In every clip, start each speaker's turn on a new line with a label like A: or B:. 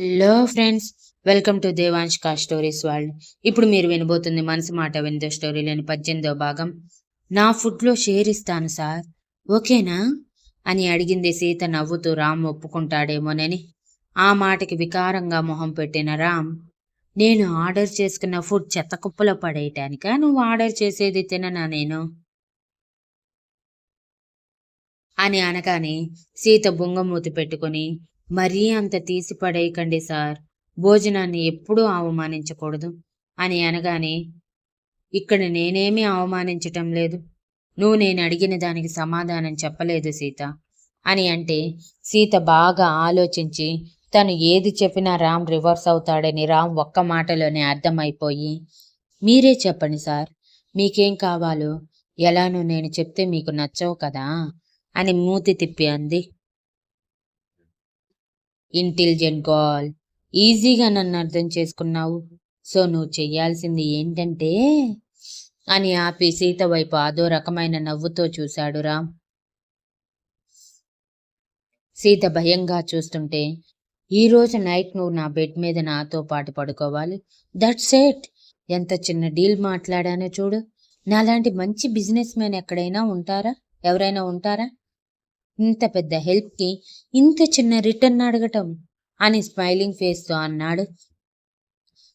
A: Hello friends welcome to దేవాంష్కా stories world ఇప్పుడు మీరు వినబోతుంది మనసు మాట విందో స్టోరీలోని పద్దెనిమిదో భాగం. నా ఫుడ్లో షేర్ ఇస్తాను సార్. ఓకేనా? అని అడిగింది సీత నవ్వుతూ రామ్ ఒప్పుకుంటాడేమోనని. ఆ మాటకి వికారంగా మొహం పెట్టిన రామ్ నేను ఆర్డర్ చేసుకున్న ఫుడ్ చెత్త కుప్పలో పడేయటానికా? నువ్వు ఆర్డర్ చేసేది తిననా నేను? అని అనగానే సీత బొంగమూతి పెట్టుకుని మరీ అంత తీసి పడేయకండి సార్. భోజనాన్ని ఎప్పుడూ అవమానించకూడదు. అని అనగానే ఇక్కడ నేనేమీ అవమానించటం లేదు. నువ్వు నేను అడిగిన దానికి సమాధానం చెప్పలేదు సీత. అని అంటే సీత బాగా ఆలోచించి తను ఏది చెప్పినా రామ్ రివర్స్ అవుతాడని రామ్ ఒక్క మాటలోనే అర్థమైపోయి మీరే చెప్పండి సార్. మీకేం కావాలో? ఎలానో నేను చెప్తే మీకు నచ్చవు కదా? అని మూతి తిప్పి అంది. Intelligent gal. ఈజీగా నన్ను అర్థం చేసుకున్నావు. సో నువ్వు చెయ్యాల్సింది ఏంటంటే అని ఆపి సీత వైపు అదో రకమైన నవ్వుతో చూశాడు రామ్. సీత భయంగా చూస్తుంటే ఈ రోజు నైట్ నువ్వు నా బెడ్ మీద నాతో పాటు పడుకోవాలి. దట్స్ ఎట్ ఎంత చిన్న డీల్ మాట్లాడానో చూడు. నాలాంటి మంచి బిజినెస్ మ్యాన్ ఎక్కడైనా ఉంటారా? ఎవరైనా ఉంటారా? ఇంత పెద్ద హెల్ప్కి ఇంత చిన్న రిటర్న్ అడగటం? అని స్మైలింగ్ ఫేస్తో అన్నాడు.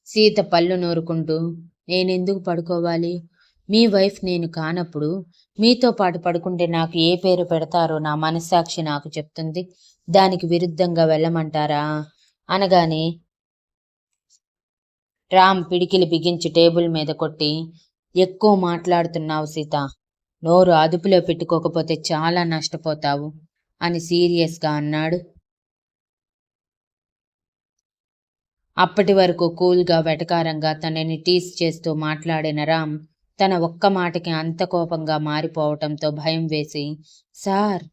A: సీత పళ్ళు నూరుకుంటూ నేనెందుకు పడుకోవాలి? మీ వైఫ్ నేను కానప్పుడు మీతో పాటు పడుకుంటే నాకు ఏ పేరు పెడతారో నా మనస్సాక్షి నాకు చెప్తుంది. దానికి విరుద్ధంగా వెళ్ళమంటారా? అనగానే రామ్ పిడికిలి బిగించి టేబుల్ మీద కొట్టి ఎక్కువ మాట్లాడుతున్నావు సీత. నోరు అదుపులో పెట్టుకోకపోతే చాలా నష్టపోతావు అని సీరియస్గా అన్నాడు. అప్పటి వరకు కూల్గా వెటకారంగా తనని టీస్ చేస్తూ మాట్లాడిన రామ్ తన ఒక్క మాటకి అంత కోపంగా మారిపోవటంతో భయం వేసి సార్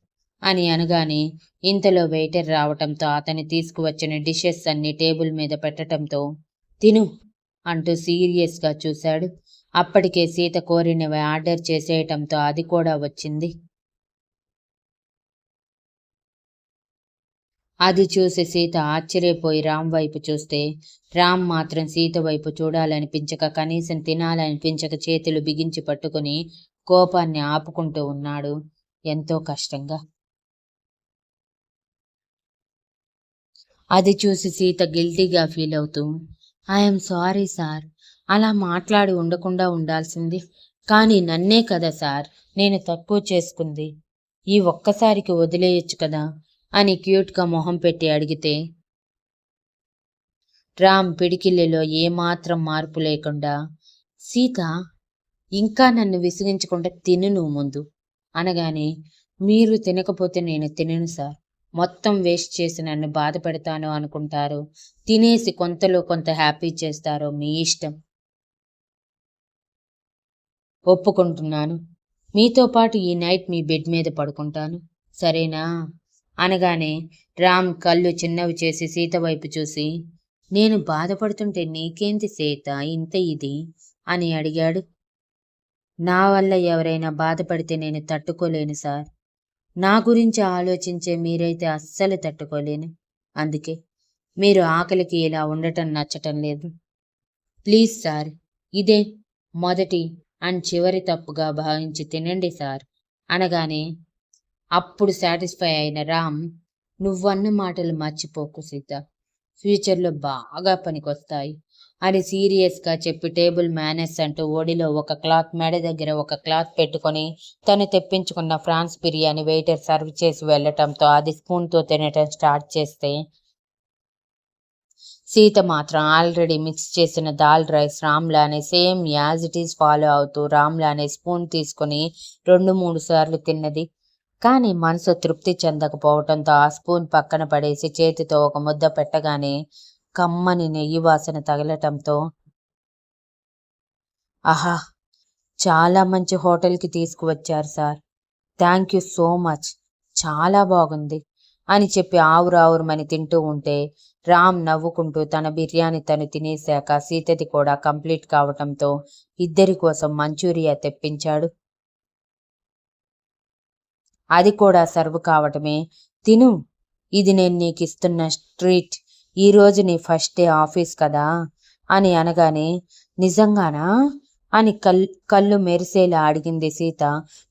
A: అని అనగానే ఇంతలో వెయిటర్ రావటంతో అతని తీసుకువచ్చిన డిషెస్ అన్ని టేబుల్ మీద పెట్టడంతో తిను అంటూ సీరియస్గా చూశాడు. అప్పటికే సీత కోరినవి ఆర్డర్ చేసేయటంతో అది కూడా వచ్చింది. అది చూసి సీత ఆశ్చర్యపోయి రామ్ వైపు చూస్తే రామ్ మాత్రం సీత వైపు చూడాలనిపించక కనీసం తినాలనిపించక చేతులు బిగించి పట్టుకుని కోపాన్ని ఆపుకుంటూ ఉన్నాడు. ఎంతో కష్టంగా. అది చూసి సీత గిల్టీగా ఫీల్ అవుతూ ఐఎమ్ సారీ సార్. అలా మాట్లాడి ఉండకుండా ఉండాల్సింది. కానీ నన్నే కదా సార్ నేను తక్కువ చేసుకుంది. ఈ ఒక్కసారికి వదిలేయచ్చు కదా? అని క్యూట్గా మొహం పెట్టి అడిగితే రామ్ పిడికిళ్ళలో ఏమాత్రం మార్పు లేకుండా సీత ఇంకా నన్ను విసిగించకుండా తిను నువ్వు ముందు అనగానే మీరు తినకపోతే నేను తినను సార్. మొత్తం వేస్ట్ చేసి నన్ను బాధ పెడతాను అనుకుంటారు. తినేసి కొంతలో కొంత హ్యాపీ చేస్తారో మీ ఇష్టం. ఒప్పుకుంటున్నాను. మీతో పాటు ఈ నైట్ మీ బెడ్ మీద పడుకుంటాను. సరేనా? అనగానే రామ్ కళ్ళు చిన్నవి చేసి సీత వైపు చూసి నేను బాధపడుతుంటే నీకేంటి సీత? ఇంత ఇది? అని అడిగాడు. నా వల్ల ఎవరైనా బాధపడితే నేను తట్టుకోలేను సార్. నా గురించి ఆలోచించే మీరైతే అస్సలు తట్టుకోలేను. అందుకే మీరు ఆకలికి ఇలా ఉండటం నచ్చటం లేదు. ప్లీజ్ సార్ ఇదే మొదటి అండ్ చివరి తప్పుగా భావించి తినండి సార్ అనగానే అప్పుడు సాటిస్ఫై అయిన రామ్ నువ్వన్న మాటలు మర్చిపోకు సీత. ఫ్యూచర్లో బాగా పనికొస్తాయి అని సీరియస్గా చెప్పి టేబుల్ మేనేజ్ అంటూ ఓడిలో ఒక క్లాత్ మెడ దగ్గర ఒక క్లాత్ పెట్టుకొని తను తెప్పించుకున్న ఫ్రాన్స్ బిర్యానీ వెయిటర్ సర్వ్ చేసి వెళ్ళటంతో అది స్పూన్తో తినటం స్టార్ట్ చేస్తే సీత మాత్రం ఆల్రెడీ మిక్స్ చేసిన dal rice రామ్లానే same as it is follow అవుతూ రామ్లానే స్పూన్ తీసుకుని రెండు మూడు సార్లు తిన్నది. కానీ మనసు తృప్తి చెందకపోవటంతో ఆ స్పూన్ పక్కన పడేసి చేతితో ఒక ముద్ద పెట్టగానే కమ్మని నెయ్యి వాసన తగలటంతో ఆహా చాలా మంచి హోటల్కి తీసుకువచ్చారు sir. Thank you so much. చాలా బాగుంది. అని చెప్పి ఆవురావురమని తింటూ ఉంటే రామ్ నవ్వుకుంటూ తన బిర్యానీ తను తినేశాక సీతది కూడా కంప్లీట్ కావటంతో ఇద్దరి కోసం మంచూరియా తెప్పించాడు. అది కూడా సర్వ్ కావటమే. తిను. ఇది నేను నీకు ఇస్తున్న స్ట్రీట్ ఈరోజు నీ ఫస్ట్ డే ఆఫీస్ కదా అని అనగానే నిజంగానా? అని కల్ కళ్ళు మెరిసేలా అడిగింది సీత.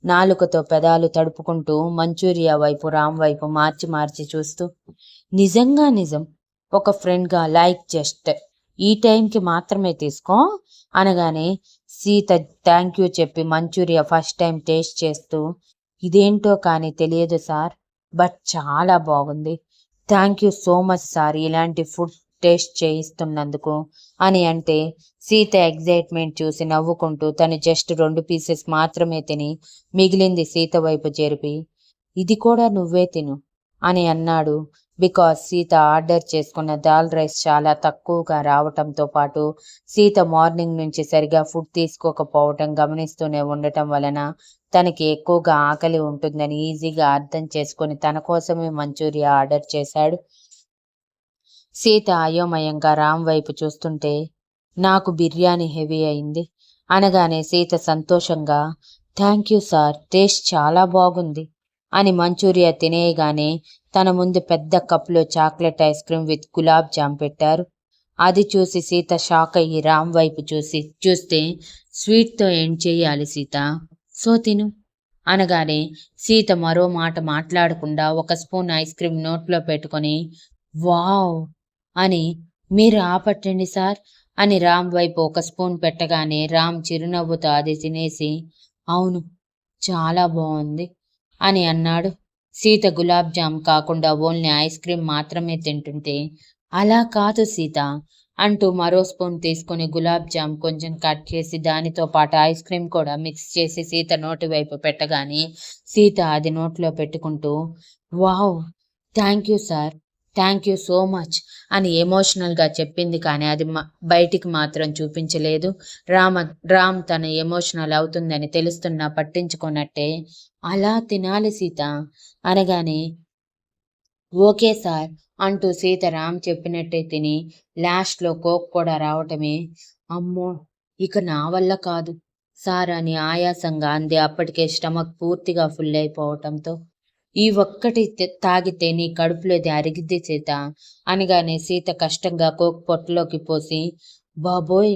A: నాలుకతో పెదాలు తడుపుకుంటూ మంచూరియా వైపు రామ్ వైపు మార్చి మార్చి చూస్తూ నిజంగా నిజం. ఒక ఫ్రెండ్గా లైక్ జస్ట్ ఈ టైంకి మాత్రమే తీసుకో అనగానే సీత థ్యాంక్ యూ చెప్పి మంచూరియా ఫస్ట్ టైం టేస్ట్ చేస్తూ ఇదేంటో కానీ తెలియదు సార్ బట్ చాలా బాగుంది. Thank you so much sir ఇలాంటి ఫుడ్ టేస్ట్ చేయిస్తున్నందుకు అని అంటే సీత ఎగ్జైట్మెంట్ చూసి నవ్వుకుంటూ తను జస్ట్ రెండు పీసెస్ మాత్రమే తిని మిగిలింది సీత వైపు జరిపి ఇది కూడా నువ్వే తిను అని అన్నాడు. బికాస్ సీత ఆర్డర్ చేసుకున్న దాల్ రైస్ చాలా తక్కువగా రావటంతో పాటు సీత మార్నింగ్ నుంచి సరిగా ఫుడ్ తీసుకోకపోవటం గమనిస్తూనే ఉండటం వలన తనకి ఎక్కువగా ఆకలి ఉంటుందని ఈజీగా అర్థం చేసుకొని తన కోసమే మంచూరియా ఆర్డర్ చేశాడు. సీత అయోమయంగా రామ్ వైపు చూస్తుంటే నాకు బిర్యానీ హెవీ అయింది. అనగానే సీత సంతోషంగా థ్యాంక్ యూ సార్ టేస్ట్ చాలా బాగుంది అని మంచూరియా తినేయగానే తన ముందు పెద్ద కప్లో chocolate ice cream with gulab jam పెట్టారు. అది చూసి సీత షాక్ అయ్యి రామ్ వైపు చూసి చూస్తే స్వీట్తో ఏం చేయాలి సీత? సో తిను. అనగానే సీత మరో మాట మాట్లాడకుండా ఒక స్పూన్ ఐస్ క్రీమ్ నోట్లో పెట్టుకొని వావ్! అని మీరు ఆపట్టండి సార్ అని రామ్ వైపు ఒక స్పూన్ పెట్టగానే రామ్ చిరునవ్వుతో అది తినేసి అవును చాలా బాగుంది అని అన్నాడు. సీత గులాబ్ జామ్ కాకుండా ఓన్లీ ఐస్ క్రీమ్ మాత్రమే తింటుంటే అలా కాదు సీత అంటూ మరో స్పూన్ తీసుకుని గులాబ్ జామ్ కొంచెం కట్ చేసి దానితో పాటు ఐస్ క్రీమ్ కూడా మిక్స్ చేసి సీత నోటి వైపు పెట్టగానే సీత అది నోట్లో పెట్టుకుంటూ wow thank you sir thank you so much అని ఎమోషనల్గా చెప్పింది కానీ అది బయటికి మాత్రం చూపించలేదు. రామ రామ్ తన ఎమోషనల్ అవుతుందని తెలుస్తున్నా పట్టించుకున్నట్టే అలా తినాలి సీత అనగానే ఓకే సార్ అంటూ సీత రామ్ చెప్పినట్టే తిని లాస్ట్లో కోక్ కూడా రావటమే అమ్మో ఇక నా వల్ల కాదు సార్ అని ఆయాసంగా అంది. అప్పటికే స్టమక్ పూర్తిగా ఫుల్ అయిపోవటంతో ఈ ఒక్కటి తాగితే నీ కడుపులోది అరిగిద్ది సీత. అనగానే సీత కష్టంగా కోక్ పొట్టలోకి పోసి బాబోయ్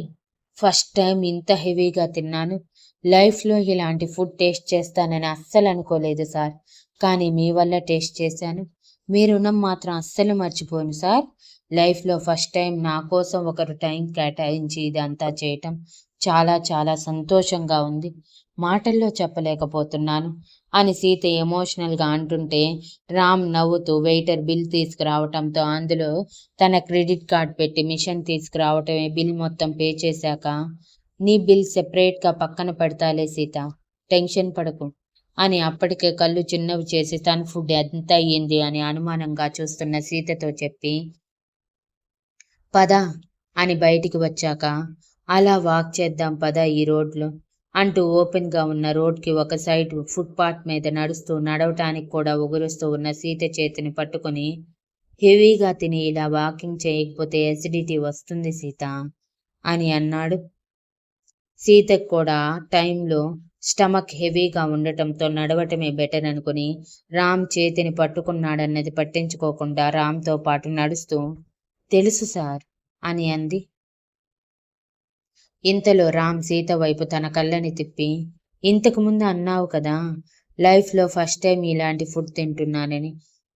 A: ఫస్ట్ టైం ఇంత హెవీగా తిన్నాను. లైఫ్లో ఇలాంటి ఫుడ్ టేస్ట్ చేస్తానని అస్సలు అనుకోలేదు సార్. కానీ మీ వల్ల టేస్ట్ చేశాను. మీ రుణం మాత్రం అస్సలు మర్చిపోను సార్. లైఫ్లో ఫస్ట్ టైం నా కోసం ఒకరు టైం కేటాయించి ఇదంతా చేయటం చాలా చాలా సంతోషంగా ఉంది. మాటల్లో చెప్పలేకపోతున్నాను. అని సీత ఎమోషనల్గా అంటుంటే రామ్ నవ్వుతూ వెయిటర్ బిల్ తీసుకురావటంతో అందులో తన క్రెడిట్ కార్డ్ పెట్టి మిషన్ తీసుకురావటమే బిల్ మొత్తం పే చేశాక నీ బిల్ సెపరేట్గా పక్కన పెడతాలే సీత టెన్షన్ పడకు అని అప్పటికే కళ్ళు చిన్నవి చేసి తన ఫుడ్ ఎంత అయ్యింది? అని అనుమానంగా చూస్తున్న సీతతో చెప్పి పద అని బయటికి వచ్చాక అలా వాక్ చేద్దాం పద ఈ రోడ్లో అంటూ ఓపెన్గా ఉన్న రోడ్కి ఒక సైడ్ ఫుట్పాత్ మీద నడుస్తూ నడవటానికి కూడా ఉగురుస్తూ ఉన్న సీత చేతిని పట్టుకొని హెవీగా తిని ఇలా వాకింగ్ చేయకపోతే ఎసిడిటీ వస్తుంది సీత అని అన్నాడు. సీతకు కూడా టైంలో స్టమక్ హెవీగా ఉండటంతో నడవటమే బెటర్ అనుకుని రామ్ చేతిని పట్టుకున్నాడన్నది పట్టించుకోకుండా రామ్తో పాటు నడుస్తూ తెలుసు సార్ అని అంది. ఇంతలో రామ్ సీత వైపు తన కళ్ళని తిప్పి ఇంతకు ముందు అన్నావు కదా లైఫ్లో ఫస్ట్ టైం ఇలాంటి ఫుడ్ తింటున్నానని.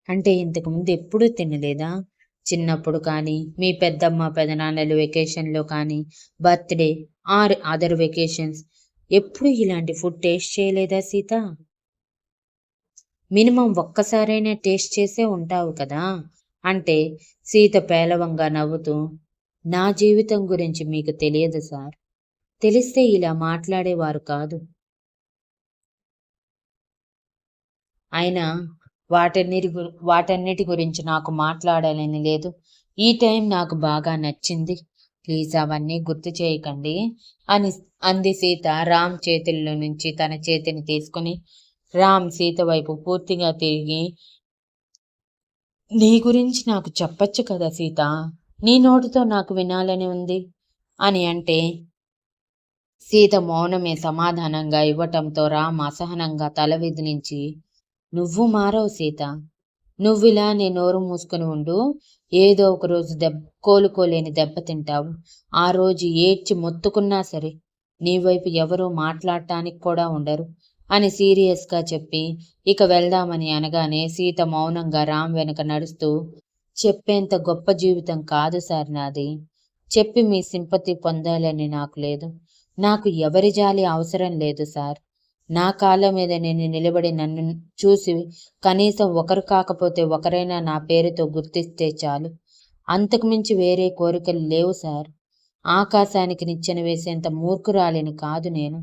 A: అంటే ఇంతకు ముందు ఎప్పుడూ తినలేదా? చిన్నప్పుడు కానీ మీ పెద్దమ్మ పెదనాన్నలు వెకేషన్లో కానీ బర్త్డే ఆర్ అదర్ వెకేషన్స్ ఎప్పుడు ఇలాంటి ఫుడ్ టేస్ట్ చేయలేదా సీత? మినిమం ఒక్కసారైనా టేస్ట్ చేసే ఉంటావు కదా. అంటే సీత పేలవంగా నవ్వుతూ నా జీవితం గురించి మీకు తెలియదు సార్. తెలిస్తే ఇలా మాట్లాడేవారు కాదు. అయినా వాటన్నిటి వాటన్నిటి గురించి నాకు మాట్లాడాలని లేదు. ఈ టైం నాకు బాగా నచ్చింది. ప్లీజ్ అవన్నీ గుర్తు చేయకండి అని అంది సీత రామ్ చేతుల్లో నుంచి తన చేతిని తీసుకుని. రామ్ సీత వైపు పూర్తిగా తిరిగి నీ గురించి నాకు చెప్పచ్చు కదా సీత? నీ నోటితో నాకు వినాలని ఉంది? అని అంటే సీత మౌనమే సమాధానంగా ఇవ్వటంతో రామ్ అసహనంగా తల విదిలించి నువ్వు మారవు సీత. నువ్విలా నీ నోరు మూసుకుని ఉండు. ఏదో ఒక రోజు దెబ్బ కోలుకోలేని దెబ్బ తింటావు. ఆ రోజు ఏడ్చి మొత్తుకున్నా సరే నీ వైపు ఎవరూ మాట్లాడటానికి కూడా ఉండరు అని సీరియస్గా చెప్పి ఇక వెళ్దామని అనగానే సీత మౌనంగా రామ్ వెనక నడుస్తూ చెప్పేంత గొప్ప జీవితం కాదు సార్ నాది. చెప్పి మీ సింపతి పొందాలని నాకు లేదు. నాకు ఎవరి జాలి అవసరం లేదు సార్. నా కాళ్ళ మీద నేను నిలబడి నన్ను చూసి కనీసం ఒకరు కాకపోతే ఒకరైనా నా పేరుతో గుర్తిస్తే చాలు. అంతకుమించి వేరే కోరికలు లేవు సార్. ఆకాశానికి నిచ్చెన వేసేంత మూర్ఖురాలిని కాదు నేను.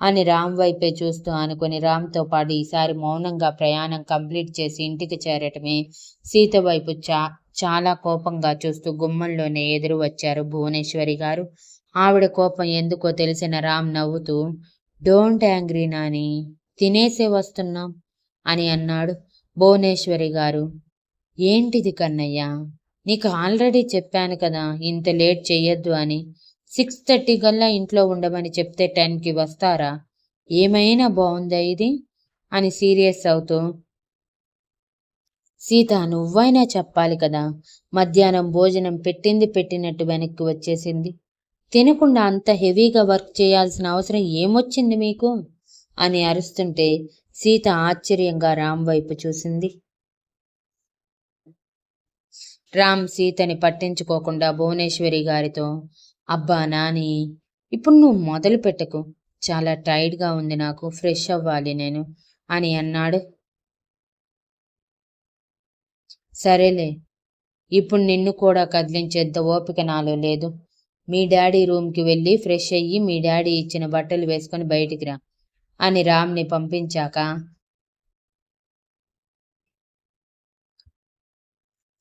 A: అని రామ్ వైపే చూస్తూ అనుకుని రామ్తో పాటు ఈసారి మౌనంగా ప్రయాణం కంప్లీట్ చేసి ఇంటికి చేరటమే సీత వైపు చా చాలా కోపంగా చూస్తూ గుమ్మంలోనే ఎదురు వచ్చారు భువనేశ్వరి గారు. ఆవిడ కోపం ఎందుకో తెలిసిన రామ్ నవ్వుతూ డోంట్ యాంగ్రీ నాని తినేసే వస్తున్నాం అని అన్నాడు భువనేశ్వరి గారు. ఏంటిది కన్నయ్య నీకు ఆల్రెడీ చెప్పాను కదా ఇంత లేట్ చెయ్యొద్దు అని సిక్స్ థర్టీ కల్లా ఇంట్లో ఉండమని చెప్తే టెన్కి వస్తారా? ఏమైనా బాగుందా ఇది? అని సీరియస్ అవుతూ సీత నువ్వైనా చెప్పాలి కదా మధ్యాహ్నం భోజనం పెట్టింది పెట్టినట్టు వెనక్కి వచ్చేసింది. తినకుండా అంత హెవీగా వర్క్ చేయాల్సిన అవసరం ఏమొచ్చింది మీకు? అని అరుస్తుంటే సీత ఆశ్చర్యంగా రామ్ వైపు చూసింది. రామ్ సీతని పట్టించుకోకుండా భువనేశ్వరి గారితో అబ్బా నాని ఇప్పుడు నువ్వు మొదలు పెట్టకు. చాలా టైర్డ్గా ఉంది నాకు ఫ్రెష్ అవ్వాలి నేను అని అన్నాడు. సరేలే ఇప్పుడు నిన్ను కూడా కదిలించేంత ఓపిక నాలో లేదు. మీ డాడీ రూమ్కి వెళ్ళి ఫ్రెష్ అయ్యి మీ డాడీ ఇచ్చిన బట్టలు వేసుకొని బయటికి రా అని రామ్ని పంపించాక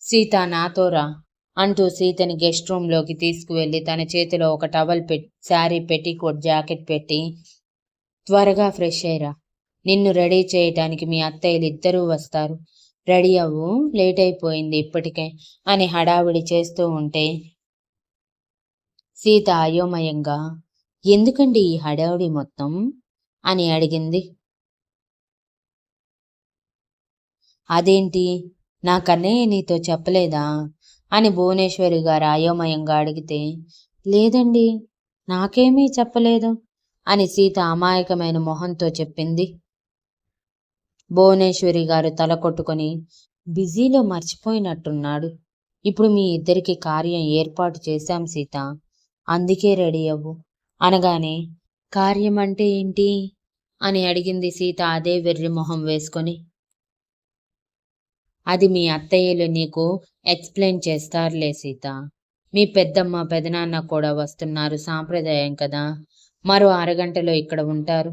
A: సీత నాతో రా. అంటూ సీతని గెస్ట్ రూమ్లోకి తీసుకువెళ్ళి తన చేతిలో ఒక టవల్ పెట్టి శారీ పెట్టికోట్ జాకెట్ పెట్టి త్వరగా ఫ్రెష్ అయ్యరా. నిన్ను రెడీ చేయటానికి మీ అత్తయ్యలు ఇద్దరూ వస్తారు. రెడీ అవ్వు లేట్ అయిపోయింది ఇప్పటికే అని హడావిడి చేస్తూ ఉంటే సీత అయోమయంగా ఎందుకండి ఈ హడావుడి మొత్తం? అని అడిగింది. అదేంటి? నా నీతో చెప్పలేదా? అని భువనేశ్వరి గారు అయోమయంగా అడిగితే లేదండి నాకేమీ చెప్పలేదు అని సీత అమాయకమైన మొహంతో చెప్పింది. భువనేశ్వరి గారు తల కొట్టుకొని బిజీలో మర్చిపోయినట్టున్నాడు. ఇప్పుడు మీ ఇద్దరికి కార్యం ఏర్పాటు చేశాం సీత. అందుకే రెడీ అవ్వు అనగానే కార్యం అంటే ఏంటి? అని అడిగింది సీత అదే వెర్రి మొహం వేసుకొని. అది మీ అత్తయ్యలు నీకు ఎక్స్ప్లెయిన్ చేస్తారులే సీత. మీ పెద్దమ్మ పెదనాన్న కూడా వస్తున్నారు సాంప్రదాయం కదా. మరో అరగంటలో ఇక్కడ ఉంటారు.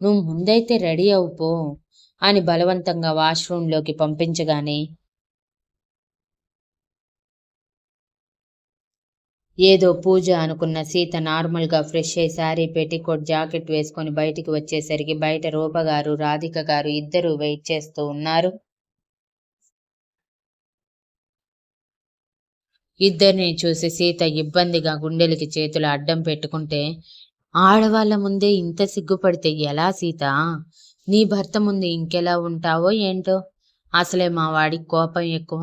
A: నువ్వు ముందైతే రెడీ అవుపో అని బలవంతంగా వాష్రూంలోకి పంపించగానే ఏదో పూజ అనుకున్న సీత నార్మల్గా ఫ్రెష్ అయ్యి శారీ పెట్టికోట్ జాకెట్ వేసుకొని బయటికి వచ్చేసరికి బయట రూపగారు రాధిక గారు ఇద్దరు వెయిట్ చేస్తూ ఉన్నారు. ఇద్దరిని చూసి సీత ఇబ్బందిగా గుండెలకి చేతులు అడ్డం పెట్టుకుంటే ఆడవాళ్ళ ముందే ఇంత సిగ్గుపడితే ఎలా సీత? నీ భర్త ముందు ఇంకెలా ఉంటావో ఏంటో? అసలే మా వాడికి కోపం ఎక్కువ.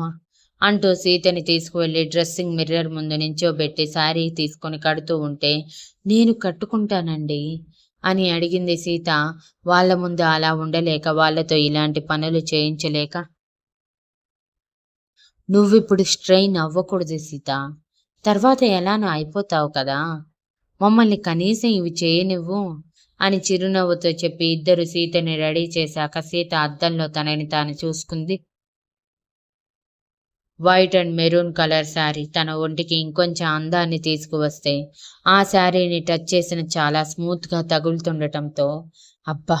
A: అంటూ సీతని తీసుకువెళ్ళి డ్రెస్సింగ్ మిర్రర్ ముందు నించోబెట్టి శారీ తీసుకొని కడుతూ ఉంటే నేను కట్టుకుంటానండి అని అడిగింది సీత. వాళ్ళ ముందు అలా ఉండలేక వాళ్ళతో ఇలాంటి పనులు చేయించలేక నువ్విప్పుడు స్ట్రెయిన్ అవ్వకూడదు సీత. తర్వాత ఎలానో అయిపోతావు కదా. మమ్మల్ని కనీసం ఇవి చేయనివ్వు అని చిరునవ్వుతో చెప్పి ఇద్దరు సీతని రెడీ చేశాక సీత అద్దంలో తనని తాను చూసుకుంది. White and maroon colour sari తన ఒంటికి ఇంకొంచెం అందాన్ని తీసుకువస్తే ఆ శారీని టచ్ చేసిన చాలా స్మూత్గా తగులుతుండటంతో అబ్బా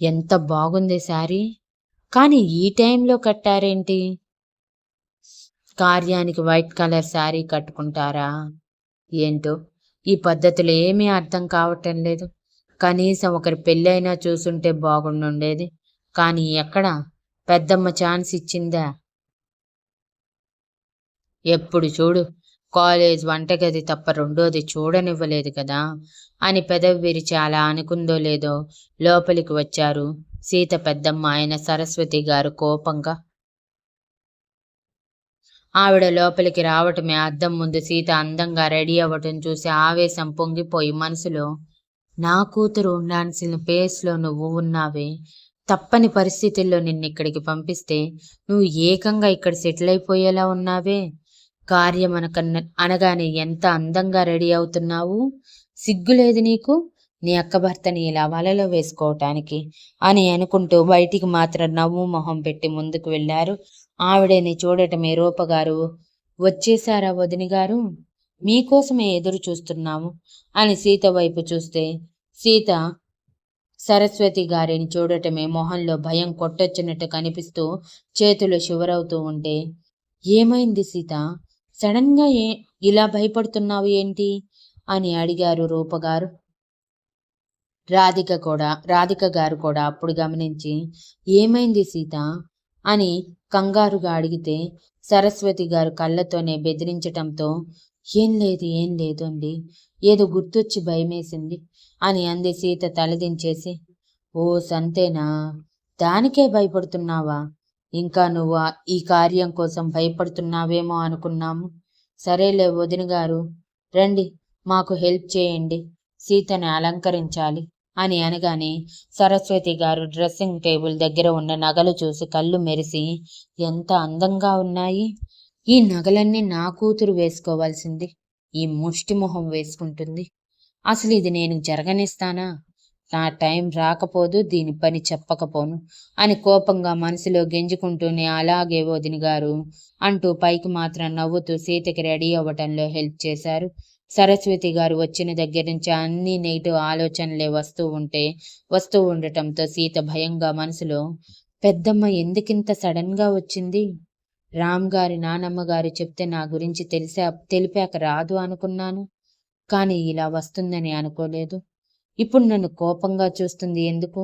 A: ఎంత బాగుంది శారీ. కానీ ఈ టైంలో కట్టారేంటి? కార్యానికి వైట్ కలర్ శారీ కట్టుకుంటారా? ఏంటో? ఈ పద్ధతులు ఏమీ అర్థం కావటం లేదు. కనీసం ఒకరి పెళ్ళైనా చూసుంటే బాగుండుండేది. కానీ ఎక్కడ? పెద్దమ్మ ఛాన్స్ ఇచ్చిందా? ఎప్పుడు చూడు కాలేజ్ వంటగది తప్ప రెండోది చూడనివ్వలేదు కదా? అని పెదవి విరిచి అలా అనుకుందో లేదో లోపలికి వచ్చారు సీత పెద్దమ్మ. ఆయన సరస్వతి గారు కోపంగా ఆవిడ లోపలికి రావటమే అద్దం ముందు సీత అందంగా రెడీ అవ్వటం చూసి ఆవేశం పొంగిపోయి మనసులో నా కూతురు ఉండాల్సిన ప్లేస్లో నువ్వు ఉన్నావే. తప్పని పరిస్థితుల్లో నిన్ను ఇక్కడికి పంపిస్తే నువ్వు ఏకంగా ఇక్కడ సెటిల్ అయిపోయేలా ఉన్నావే. కార్యం అనకన్న అనగానే ఎంత అందంగా రెడీ అవుతున్నావు? సిగ్గులేదు నీకు? నీ అక్క భర్తని ఇలా వలలో వేసుకోవటానికి అని అనుకుంటూ బయటికి మాత్రం నవ్వు మొహం పెట్టి ముందుకు వెళ్ళారు ఆవిడని చూడటమే రూపగారు. వచ్చేసారా వదిని గారు? మీకోసమే ఎదురు చూస్తున్నాము అని సీత వైపు చూస్తే సీత సరస్వతి గారిని చూడటమే మొహంలో భయం కొట్టొచ్చినట్టు కనిపిస్తూ చేతులు శివరవుతూ ఉంటే ఏమైంది సీత? సడన్గా ఏ ఇలా భయపడుతున్నావు ఏంటి? అని అడిగారు రూపగారు. రాధిక కూడా రాధిక గారు కూడా అప్పుడు గమనించి ఏమైంది సీత? అని కంగారుగా అడిగితే సరస్వతి గారు కళ్ళతోనే బెదిరించటంతో ఏం లేదు ఏం లేదు అండి. ఏదో గుర్తొచ్చి భయమేసింది అని అంది సీత తలదించేసి. ఓ సంతేనా? దానికే భయపడుతున్నావా? ఇంకా నువ్వు ఈ కార్యం కోసం భయపడుతున్నావేమో అనుకున్నాము. సరేలే వదిన గారు రండి మాకు హెల్ప్ చేయండి. సీతని అలంకరించాలి. అని అనగానే సరస్వతి గారు డ్రెస్సింగ్ టేబుల్ దగ్గర ఉన్న నగలు చూసి కళ్ళు మెరిసి ఎంత అందంగా ఉన్నాయి. ఈ నగలన్నీ నా కూతురు వేసుకోవాల్సింది. ఈ ముష్టి మొహం వేసుకుంటుంది. అసలు ఇది నేను జరగనిస్తానా? నా టైం రాకపోదు దీని పని చెప్పకపోను అని కోపంగా మనసులో గెంజుకుంటూనే అలాగే వదిన గారు అంటూ పైకి మాత్రం నవ్వుతూ సీతకి రెడీ అవ్వటంలో హెల్ప్ చేశారు. సరస్వతి గారు వచ్చిన దగ్గర నుంచి అన్ని నెగిటివ్ ఆలోచనలే వస్తూ ఉంటే వస్తూ ఉండటంతో సీత భయంగా మనసులో పెద్దమ్మ ఎందుకింత సడన్గా వచ్చింది? రామ్ గారి నానమ్మ గారు చెప్తే నా గురించి తెలిసా తెలిపాక రాదు అనుకున్నాను. కానీ ఇలా వస్తుందని అనుకోలేదు. ఇప్పుడు నన్ను కోపంగా చూస్తుంది ఎందుకు?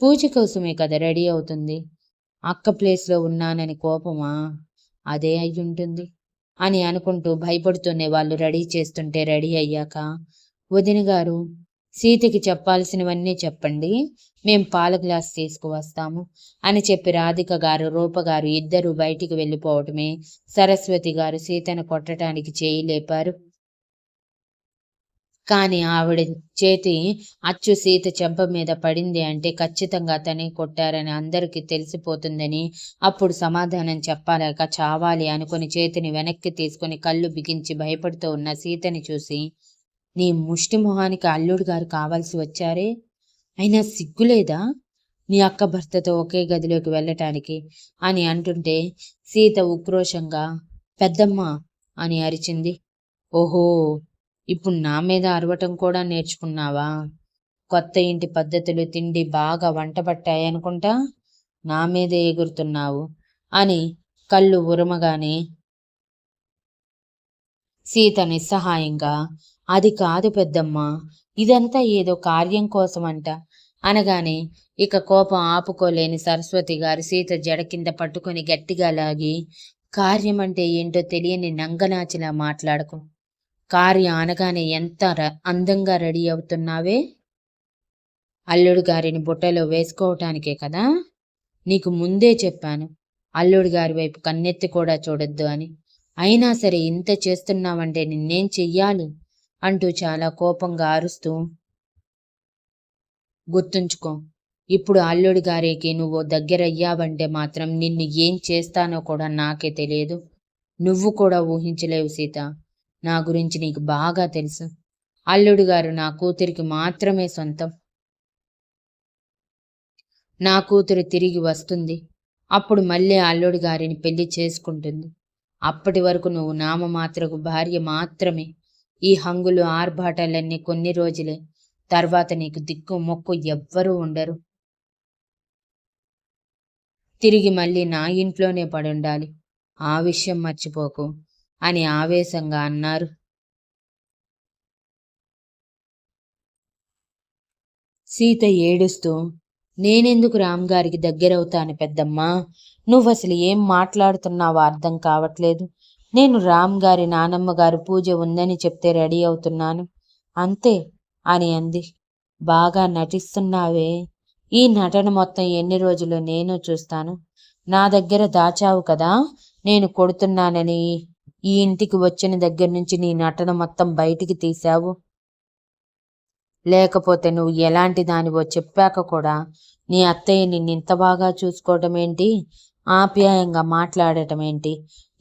A: పూజ కోసమే కదా రెడీ అవుతుంది. అక్క ప్లేస్లో ఉన్నానని కోపమా? అదే అయి ఉంటుంది అని అనుకుంటూ భయపడుతూనే వాళ్ళు రెడీ చేస్తుంటే రెడీ అయ్యాక వదిన గారు సీతకి చెప్పాల్సినవన్నీ చెప్పండి మేం పాల గ్లాస్ తీసుకువస్తాము అని చెప్పి రాధిక గారు రూపగారు ఇద్దరు బయటికి వెళ్ళిపోవటమే సరస్వతి గారు సీతను కొట్టడానికి చేయి లేపారు. కానీ ఆవిడ చేతి అచ్చు సీత చెంప మీద పడింది అంటే ఖచ్చితంగా తనే కొట్టారని అందరికీ తెలిసిపోతుందని అప్పుడు సమాధానం చెప్పలేక చావాలి అనుకుని చేతిని వెనక్కి తీసుకుని కళ్ళు బిగించి భయపడుతూ ఉన్న సీతని చూసి నీ ముష్టి మొహానికి అల్లుడు గారు కావాల్సి వచ్చారే? అయినా సిగ్గులేదా? నీ అక్క భర్తతో ఒకే గదిలోకి వెళ్ళటానికి? అని అంటుంటే సీత ఉక్రోషంగా పెద్దమ్మ అని అరిచింది. ఓహో! ఇప్పుడు నా మీద అరవటం కూడా నేర్చుకున్నావా? కొత్త ఇంటి పద్ధతులు తిండి బాగా వంట పట్టాయనుకుంటా నా మీదే ఎగురుతున్నావు అని కళ్ళు ఉరమగానే సీత నిస్సహాయంగా అది కాదు పెద్దమ్మ ఇదంతా ఏదో కార్యం కోసమంట అనగానే ఇక కోపం ఆపుకోలేని సరస్వతి గారు సీత జడ కింద పట్టుకొని గట్టిగా లాగి కార్యం అంటే ఏంటో తెలియని నంగనాచిలా మాట్లాడకు కార్యం అనగానే ఎంత అందంగా రెడీ అవుతున్నావే? అల్లుడు గారిని బుట్టలో వేసుకోవటానికే కదా? నీకు ముందే చెప్పాను అల్లుడు గారి వైపు కన్నెత్తి కూడా చూడొద్దు అని. అయినా సరే ఇంత చేస్తున్నావంటే నిన్నేం చెయ్యాలి? అంటూ చాలా కోపంగా అరుస్తూ. గుర్తుంచుకో ఇప్పుడు అల్లుడి గారికి నువ్వు దగ్గరయ్యావంటే మాత్రం నిన్ను ఏం చేస్తానో కూడా నాకే తెలియదు. నువ్వు కూడా ఊహించలేవు సీత. నా గురించి నీకు బాగా తెలుసు. అల్లుడు గారు నా కూతురికి మాత్రమే సొంతం. నా కూతురు తిరిగి వస్తుంది. అప్పుడు మళ్ళీ అల్లుడు గారిని పెళ్ళి చేసుకుంటుంది. అప్పటి వరకు నువ్వు నామమాత్రకు భార్య మాత్రమే. ఈ హంగులు ఆర్భాటాలన్నీ కొన్ని రోజులే. తర్వాత నీకు దిక్కు మొక్కు ఎవ్వరూ ఉండరు. తిరిగి మళ్ళీ నా ఇంట్లోనే పడుండాలి. ఆ విషయం మర్చిపోకు. అని ఆవేశంగా అన్నారు. సీత ఏడుస్తూ నేనెందుకు రామ్గారికి దగ్గరవుతాను పెద్దమ్మా? నువ్వు అసలు ఏం మాట్లాడుతున్నావో అర్థం కావట్లేదు. నేను రామ్ గారి నానమ్మ గారు పూజ ఉందని చెప్తే రెడీ అవుతున్నాను. అంతే అని అంది. బాగా నటిస్తున్నావే. ఈ నటన మొత్తం ఎన్ని రోజులు నేను చూస్తాను? నా దగ్గర దాచావు కదా నేను కొడుతున్నానని ఈ ఇంటికి వచ్చిన దగ్గర నుంచి నీ నటన మొత్తం బయటికి తీశావు? లేకపోతే నువ్వు ఎలాంటి దానివో చెప్పాక కూడా నీ అత్తయ్య నిన్ను ఇంత బాగా చూసుకోవటం ఏంటి? ఆప్యాయంగా మాట్లాడటం ఏంటి?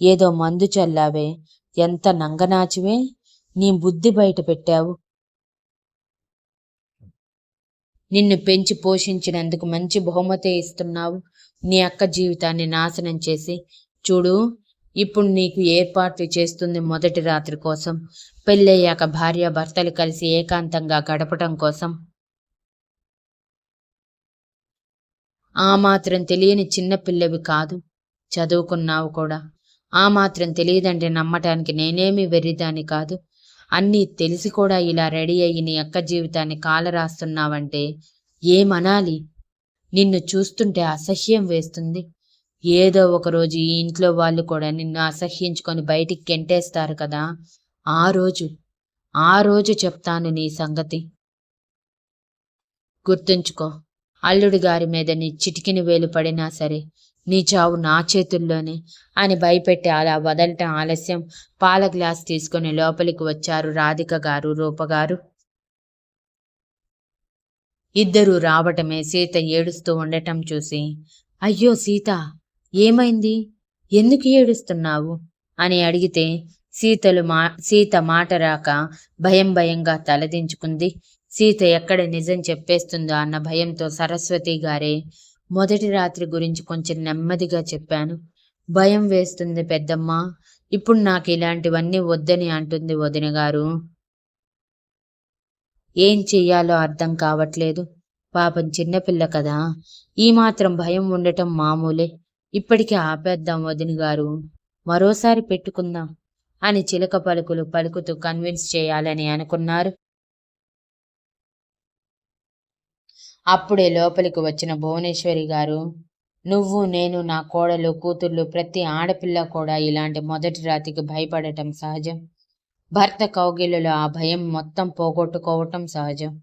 A: ఏదో మందు చల్లావే ఎంత నంగనాచివే నీ బుద్ధి బయట పెట్టావు. నిన్ను పెంచి పోషించినందుకు మంచి బహుమతి ఇస్తున్నావు. నీ అక్క జీవితాన్ని నాశనం చేసి చూడు ఇప్పుడు నీకు ఏర్పాట్లు చేస్తుంది మొదటి రాత్రి కోసం. పెళ్ళయ్యాక భార్య భర్తలు కలిసి ఏకాంతంగా గడపటం కోసం. ఆ మాత్రం తెలియని చిన్న పిల్లవి కాదు. చదువుకున్నావు కూడా. ఆ మాత్రం తెలియదంటే నమ్మటానికి నేనేమి వెర్రిదాని కాదు. అన్నీ తెలిసి కూడా ఇలా రెడీ అయ్యి నీ అక్క జీవితాన్ని కాలరాస్తున్నావంటే ఏమనాలి? నిన్ను చూస్తుంటే అసహ్యం వేస్తుంది. ఏదో ఒక రోజు ఈ ఇంట్లో వాళ్ళు కూడా నిన్ను అసహ్యించుకొని బయటికి గెంటేస్తారు కదా. ఆ రోజు ఆ రోజు చెప్తాను నీ సంగతి. గుర్తుంచుకో అల్లుడి గారి మీద నీ చిటికిని వేలు పడినా సరే నీ చావు నా చేతుల్లోనే అని భయపెట్టి అలా వదలటం ఆలస్యం. పాల గ్లాస్ తీసుకుని లోపలికి వచ్చారు రాధిక గారు రూపగారు ఇద్దరూ రావటమే సీత ఏడుస్తూ ఉండటం చూసి అయ్యో సీత! ఏమైంది? ఎందుకు ఏడుస్తున్నావు? అని అడిగితే సీతలు మా సీత మాట రాక భయం భయంగా తలదించుకుంది సీత ఎక్కడ నిజం చెప్పేస్తుందో అన్న భయంతో సరస్వతి గారే మొదటి రాత్రి గురించి కొంచెం నెమ్మదిగా చెప్పాను. భయం వేస్తుంది పెద్దమ్మ. ఇప్పుడు నాకు ఇలాంటివన్నీ వద్దని అంటుంది వదిన గారు. ఏం చెయ్యాలో అర్థం కావట్లేదు. పాపం చిన్నపిల్ల కదా. ఈ మాత్రం భయం ఉండటం మామూలే. ఇప్పటికీ ఆపేద్దాం వదిన గారు. మరోసారి పెట్టుకుందాం అని చిలక పలుకులు పలుకుతూ కన్విన్స్ చేయాలని అనుకున్నారు. అప్పుడే లోపలికి వచ్చిన భువనేశ్వరి గారు నువ్వు నేను నా కోడలు కూతుర్లు ప్రతి ఆడపిల్ల కూడా ఇలాంటి మొదటి రాతికి భయపడటం సహజం. భర్త కౌగిలులో ఆ భయం మొత్తం పోగొట్టుకోవటం సహజం.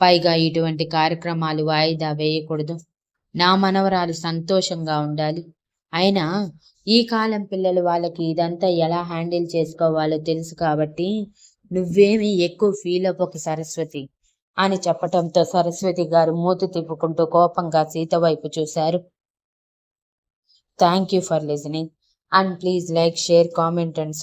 A: పైగా ఇటువంటి కార్యక్రమాలు వాయిదా వేయకూడదు. నా మనవరాలు సంతోషంగా ఉండాలి. అయినా ఈ కాలం పిల్లలు వాళ్ళకి ఇదంతా ఎలా హ్యాండిల్ చేసుకోవాలో తెలుసు కాబట్టి నువ్వేమీ ఎక్కువ ఫీల్ అవ్వకు సరస్వతి అని చెప్పటంతో సరస్వతి గారు మూతి తిప్పుకుంటూ కోపంగా సీత వైపు చూశారు. Thank you for listening and please like share comment and